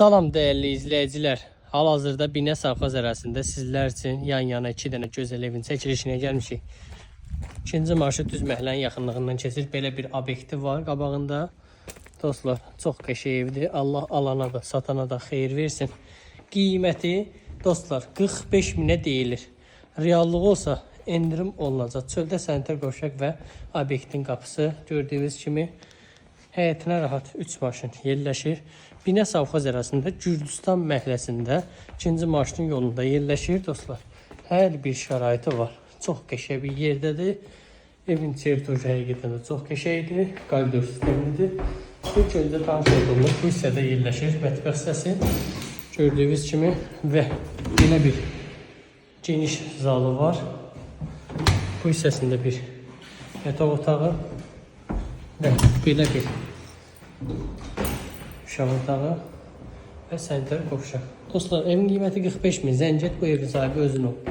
Salam değerli izleyiciler. Hal-hazırda Binə Savxaz ərazisində sizlər üçün yan-yana 2 dənə gözəl evin çəkilişinə gəlmişik. İkinci marşrut düz məhəllənin yaxınlığından keçir. Belə bir obyekti var qabağında. Dostlar, çox qəşəng evdir. Allah alana da, satana da xeyir versin. Qiyməti dostlar 45 minə deyilir. Reallığı olsa endirim olunacaq. Çöldə sanitar qovşaq və obyektin qapısı gördüyünüz kimi Həyətinə rahat 3 maşın yerləşir. Binə Savxaz ərazisində Gürcüstan məhəlləsində 2-ci maşının yolunda yerləşir dostlar. Hər bir şəraiti var. Çox qəşəng bir yerdədir. Evin territoriyası həqiqətən də çox qəşəngdir. Koridor sistemidir. İlk öncə tanış olduğumuz bu hissədə yerləşir mətbəx hissəsi. Gördüyünüz kimi və belə bir geniş zalı var. Bu hissəsində bir yataq otağı və belə bir uşaq otağı və sanitar qovşaq. Dostlar, evin qiyməti 45 min. Zəng et bu evin sahibi özün ol.